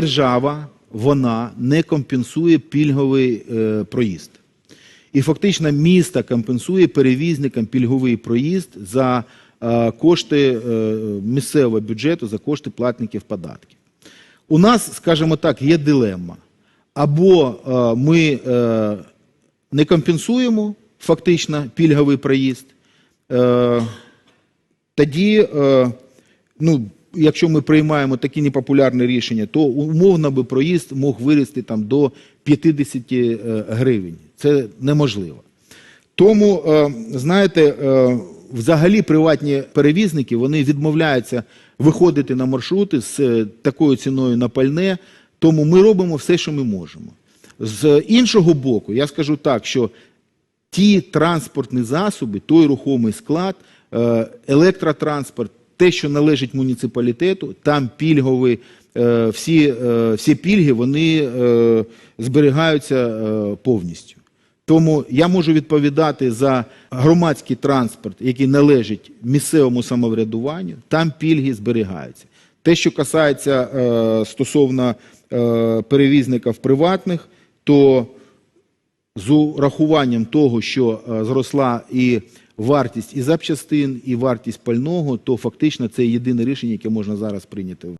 держава вона не компенсує пільговий е, проїзд. І фактично місто компенсує перевізникам пільговий проїзд за е, кошти е, місцевого бюджету, за кошти платників податків. У нас, скажімо так, є дилемма. Або е, ми е, не компенсуємо фактично пільговий проїзд, е, тоді, е, ну, якщо ми приймаємо такі непопулярні рішення, то умовно би проїзд мог вирости там до 50 е, гривень. Це неможливо. Тому, е, знаєте, е, взагалі приватні перевізники вони відмовляються виходити на маршрути з такою ціною на пальне, тому ми робимо все, що ми можемо. З іншого боку, я скажу так, що ті транспортні засоби, той рухомий склад, електротранспорт, те, що належить муніципалітету, там пільгові, е, всі, е, всі пільги вони е, зберігаються повністю. Тому я можу відповідати за громадський транспорт, який належить місцевому самоврядуванню, там пільги зберігаються. Те, що касається стосовно перевізників приватних, то з урахуванням того, що зросла і вартість і запчастин, і вартість пального, то фактично це єдине рішення, яке можна зараз прийняти.